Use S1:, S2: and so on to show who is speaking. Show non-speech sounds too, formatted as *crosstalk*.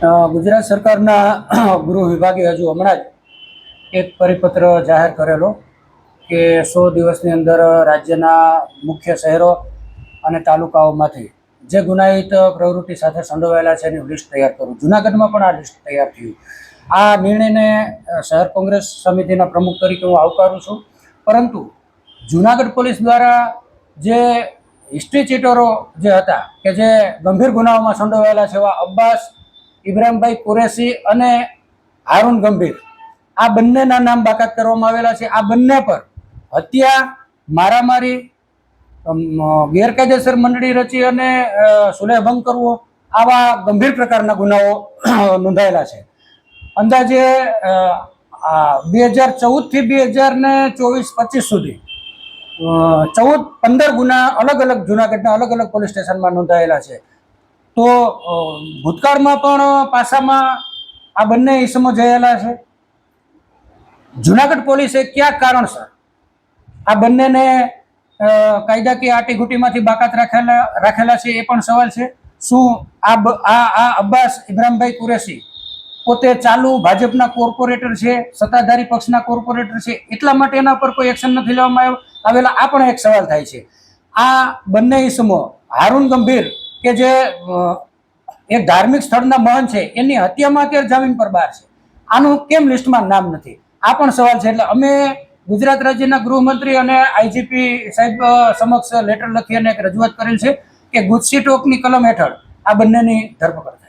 S1: ગુજરાત સરકારના *clears throat* ગૃહ વિભાગે હજુ હમણાં જ એક પરિપત્ર જાહેર કરેલો કે સો દિવસની અંદર રાજ્યના મુખ્ય શહેરો અને તાલુકાઓમાંથી જે ગુનાહિત પ્રવૃત્તિ સાથે સંડોવાયેલા છે એની લિસ્ટ તૈયાર કરું. જુનાગઢમાં પણ આ લિસ્ટ તૈયાર થયું. આ નિર્ણયને શહેર કોંગ્રેસ સમિતિના પ્રમુખ તરીકે હું આવકારું છું. પરંતુ જુનાગઢ પોલીસ દ્વારા જે હિસ્ટ્રી ચીટરો જે હતા કે જે ગંભીર ગુનાઓમાં સંડોવાયેલા છે એવા અબ્બાસ ઇબ્રાહીમભાઈ કુરેશી અને હારૂન ગંભીર. આ બંનેના નામ બાકાત કરવામાં આવેલા છે. આ બંને પર હત્યા, મારામારી ગેરકાયદેસર મંડળી રચી અને સુલેહ ભંગ કરવો આવા ગંભીર પ્રકારના ગુનાઓ *clears throat* નોંધાયેલા છે. અંદાજે બે હજાર ચૌદથી બે હજાર ને ચોવીસ પચીસ સુધી ચૌદ પંદર ગુના અલગ અલગ જુનાગઢના અલગ અલગ પોલીસ સ્ટેશનમાં નોંધાયેલા છે. તો ભૂતકાળમાં પણ પાસામાં આ બંને ઇસમો જયેલા છે. જુનાગઢ પોલીસે ક્યાં કારણસર આ બંનેને કાયદાકીય આટીઘૂટીમાંથી બાકાત રાખેલા રાખેલા છે એ પણ સવાલ છે. શું આ આ આ અબ્બાસ ઇબ્રાહીમભાઈ કુરેશી પોતે ચાલુ ભાજપના કોર્પોરેટર છે, સત્તાધારી પક્ષના કોર્પોરેટર છે, એટલા માટે એના પર કોઈ એક્શન નથી લેવામાં આવ- આવેલા? આ પણ એક સવાલ થાય છે. આ બંને ઇસમો હારૂન ગંભીર કે જે એક ધાર્મિક સ્થળના મહંત છે, એની હત્યામાં અત્યારે જામીન પર બહાર છે. આનું કેમ લિસ્ટમાં નામ નથી? આ પણ સવાલ છે, એટલે અમે ગુજરાત રાજ્યના ગૃહમંત્રી અને આઈજીપી સાહેબ સમક્ષ લેટર લખી અને એક રજૂઆત કરેલ છે કે ગુજસી ટોકની કલમ હેઠળ આ બંનેની ધરપકડ